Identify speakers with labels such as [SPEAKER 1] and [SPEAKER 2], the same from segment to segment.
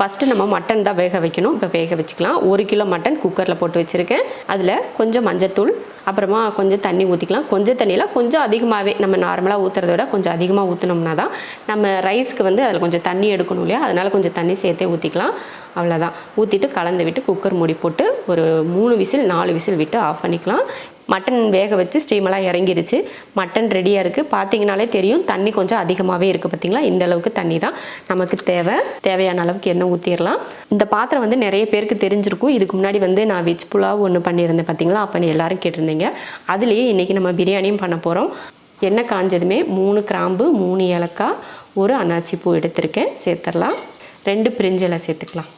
[SPEAKER 1] First நம்ம mutton தான் வேக வைக்கணும். இப்போ வேக வச்சுக்கலாம். ஒரு கிலோ மட்டன் குக்கரில் போட்டு வச்சுருக்கேன். அதில் கொஞ்சம் மஞ்சத்தூள் அப்புறமா கொஞ்சம் தண்ணி ஊற்றிக்கலாம் கொஞ்சம் தண்ணியில் கொஞ்சம் அதிகமாகவே நம்ம நார்மலாக ஊற்றுறத விட கொஞ்சம் அதிகமாக ஊற்றினோம்னா தான் நம்ம ரைஸ்க்கு வந்து அதில் கொஞ்சம் தண்ணி எடுக்கணும் இல்லையா? அதனால் கொஞ்சம் தண்ணி சேர்த்தே ஊற்றிக்கலாம் அவ்வளோதான் ஊற்றிட்டு கலந்து விட்டு குக்கர் மூடி போட்டு ஒரு மூணு விசில் நாலு விசில் விட்டு ஆஃப் பண்ணிக்கலாம். மட்டன் வேக வச்சு ஸ்டீமெல்லாம் இறங்கிருச்சு. மட்டன் ரெடியாக இருக்குது பார்த்தீங்கனாலே தெரியும் தண்ணி கொஞ்சம் அதிகமாகவே இருக்குது பார்த்தீங்களா இந்த அளவுக்கு தண்ணி தான் நமக்கு தேவை. தேவையான அளவுக்கு எண்ணெய் ஊற்றிடலாம் இந்த பாத்திரம் வந்து நிறைய பேருக்கு தெரிஞ்சிருக்கும். இதுக்கு முன்னாடி வந்து நான் வெஜ் புலாவ் ஒன்று பண்ணியிருந்தேன் பார்த்தீங்களா அப்போ எல்லாரும் கேட்டிருந்தீங்க. அதுலேயே இன்றைக்கி நம்ம பிரியாணியும் பண்ண போகிறோம் எண்ணெய் காஞ்சதுமே மூணு கிராம்பு மூணு ஏலக்காய் ஒரு அன்னாச்சி பூ எடுத்திருக்கேன். சேர்த்துடலாம். ரெண்டு பிரிஞ்சலை சேர்த்துக்கலாம்.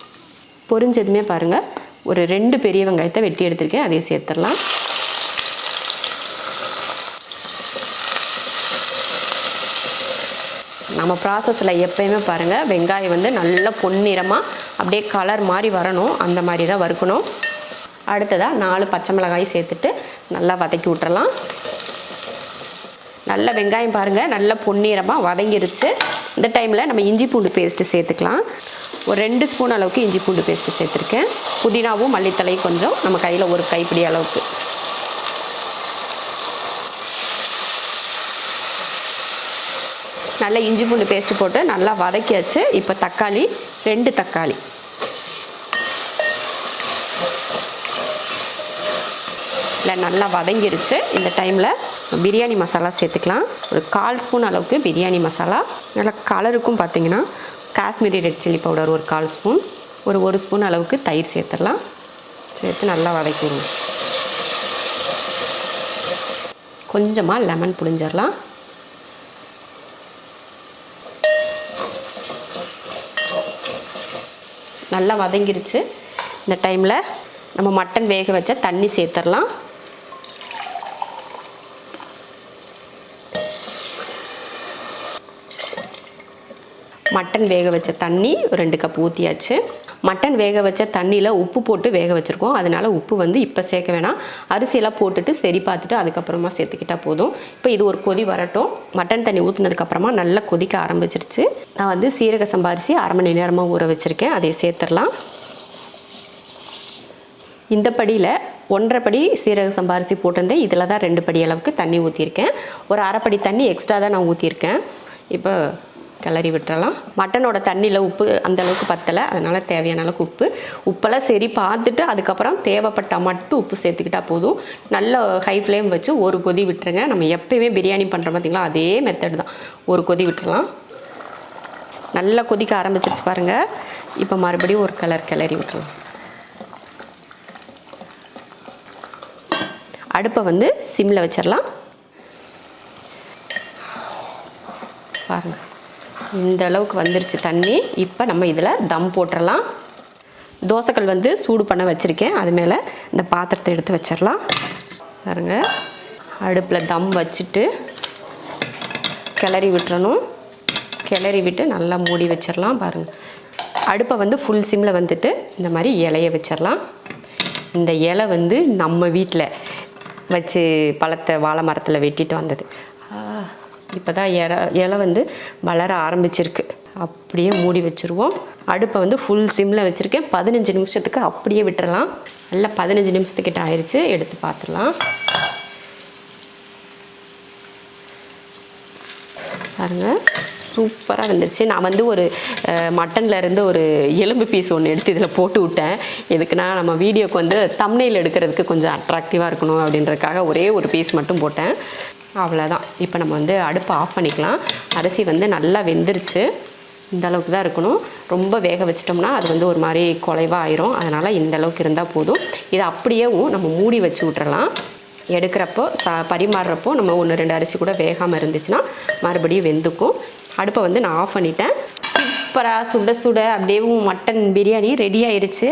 [SPEAKER 1] பொரிஞ்சதுமே பாருங்கள் ஒரு ரெண்டு பெரிய வெங்காயத்தை வெட்டி எடுத்திருக்கேன். அதையும் சேர்த்துடலாம். நம்ம ப்ராசஸில் எப்பயுமே பாருங்கள் வெங்காயம் வந்து நல்ல பொன்னிறமாக அப்படியே கலர் மாதிரி வரணும். அந்த மாதிரி தான் வறுக்கணும். அடுத்ததாக நாலு பச்சை மிளகாய் சேர்த்துட்டு நல்லா வதக்கி விட்டுறலாம். நல்ல வெங்காயம் பாருங்கள் நல்ல பொன்னிறமாக வதங்கிருச்சு. இந்த டைமில் நம்ம இஞ்சி பூண்டு பேஸ்ட்டு சேர்த்துக்கலாம். ஒரு ரெண்டு ஸ்பூன் அளவுக்கு இஞ்சி பூண்டு பேஸ்ட்டு சேர்த்துருக்கேன். புதினாவும் மல்லித்தலையும் கொஞ்சம் நம்ம கையில் ஒரு கைப்பிடி அளவுக்கு. நல்லா இஞ்சி பூண்டு பேஸ்ட்டு போட்டு நல்லா வதக்கியாச்சு. இப்போ தக்காளி ரெண்டு தக்காளி. இல்லை நல்லா வதங்கிருச்சு. இந்த டைமில் பிரியாணி மசாலா சேர்த்துக்கலாம். ஒரு கால் ஸ்பூன் அளவுக்கு பிரியாணி மசாலா. நல்லா கலருக்கும் பார்த்தீங்கன்னா காஷ்மீரி ரெட் சில்லி பவுடர் ஒரு கால் ஸ்பூன். ஒரு ஒரு ஸ்பூன் அளவுக்கு தயிர் சேர்த்துடலாம். சேர்த்து நல்லா வதக்கிடுவோம் கொஞ்சமாக லெமன் புழிஞ்சிடலாம். நல்லா வதங்கிருச்சு. இந்த டைமில் நம்ம மட்டன் வேக வச்ச தண்ணி சேர்த்துடலாம். மட்டன் வேக வச்ச தண்ணி ஒரு ரெண்டு கப் ஊற்றியாச்சு மட்டன் வேக வச்ச தண்ணியில் உப்பு போட்டு வேக வச்சுருக்கோம். அதனால் உப்பு வந்து இப்போ சேர்க்க வேணாம். அரிசியெல்லாம் போட்டுட்டு சரி பார்த்துட்டு அதுக்கப்புறமா சேர்த்துக்கிட்டா போதும். இப்போ இது ஒரு கொதி வரட்டும். மட்டன் தண்ணி ஊற்றுனதுக்கப்புறமா நல்லா கொதிக்க ஆரம்பிச்சிருச்சு. நான் வந்து சீரக சம்பாரிசி அரை மணி நேரமாக ஊற வச்சுருக்கேன். அதை சேர்த்துடலாம். இந்த படியில் ஒன்றரை படி சீரக சம்பாரிசி போட்டிருந்தேன். இதில் தான் ரெண்டு படி அளவுக்கு தண்ணி ஊற்றிருக்கேன் ஒரு அரைப்படி தண்ணி எக்ஸ்ட்ரா தான் நான் ஊற்றிருக்கேன் இப்போ கிளறி விட்டுறலாம். மட்டனோட தண்ணியில் உப்பு அந்தளவுக்கு பத்தலை. அதனால் தேவையான அளவுக்கு உப்பு. உப்பெல்லாம் சரி பார்த்துட்டு அதுக்கப்புறம் தேவைப்பட்டால் மட்டும் உப்பு சேர்த்துக்கிட்டா போதும். நல்ல ஹை ஃப்ளேம் வச்சு ஒரு கொதி விட்டுருங்க. நம்ம எப்பயுமே பிரியாணி பண்ணுறோம் பார்த்தீங்களா அதே மெத்தட் தான். ஒரு கொதி விட்டுறலாம். நல்லா கொதிக்க ஆரம்பிச்சிருச்சு பாருங்கள் இப்போ மறுபடியும் ஒரு கலர் கிளறி விட்டுறலாம். அடுப்பை வந்து சிம்மில் வச்சிடலாம் பாருங்கள் இந்த அளவுக்கு வந்துருச்சு தண்ணி. இப்போ நம்ம இதில் தம் போட்டுடலாம் தோசைக்கல் வந்து சூடு பண்ண வச்சுருக்கேன். அது மேலே இந்த பாத்திரத்தை எடுத்து வச்சிடலாம் பாருங்க. அடுப்பில் தம் வச்சுட்டு கிளறி விட்டுறணும். கிளறி விட்டு நல்லா மூடி வச்சிடலாம் பாருங்கள் அடுப்பை வந்து ஃபுல் சிம்மில் வந்துட்டு இந்த மாதிரி இலைய வச்சிடலாம் இந்த இலை வந்து நம்ம வீட்டில் வச்சு பழத்தை வாழை மரத்தில் வெட்டிட்டு வந்தது. இப்போ தான் இலை இலை வந்து வளர ஆரம்பிச்சிருக்கு. அப்படியே மூடி வச்சுருவோம். அடுப்பை வந்து ஃபுல் சிம்மில் வச்சுருக்கேன். பதினஞ்சு நிமிஷத்துக்கு அப்படியே விட்டுறலாம். நல்லா பதினஞ்சு நிமிஷத்துக்கிட்ட ஆயிடுச்சு எடுத்து பார்த்துடலாம் பாருங்கள் சூப்பராக வந்துருச்சு. நான் வந்து ஒரு மட்டனில் இருந்து ஒரு எலும்பு பீஸ் ஒன்று எடுத்து இதில் போட்டு விட்டேன். எதுக்குன்னா நம்ம வீடியோக்கு வந்து தம்னையில் எடுக்கிறதுக்கு கொஞ்சம் அட்ராக்டிவாக இருக்கணும் அப்படின்றதுக்காக ஒரே ஒரு பீஸ் மட்டும் போட்டேன். அவ்வளோதான் இப்போ நம்ம வந்து அடுப்பை ஆஃப் பண்ணிக்கலாம். அரிசி வந்து நல்லா வெந்துருச்சு. இந்த அளவுக்கு தான் இருக்கணும். ரொம்ப வேக வச்சிட்டோம்னா அது வந்து ஒரு மாதிரி குலைவாக ஆயிரும். அதனால் இந்த அளவுக்கு இருந்தால் போதும். இதை அப்படியேவும் நம்ம மூடி வச்சு விட்றலாம் எடுக்கிறப்போ ச பரிமாறுறப்போ நம்ம ஒன்று ரெண்டு அரிசி கூட வேகாமல் இருந்துச்சுன்னா மறுபடியும் வெந்துக்கும். அடுப்பை வந்து நான் ஆஃப் பண்ணிட்டேன். சூப்பராக சுட சுட அப்படியே மட்டன் பிரியாணி ரெடி ஆயிடுச்சு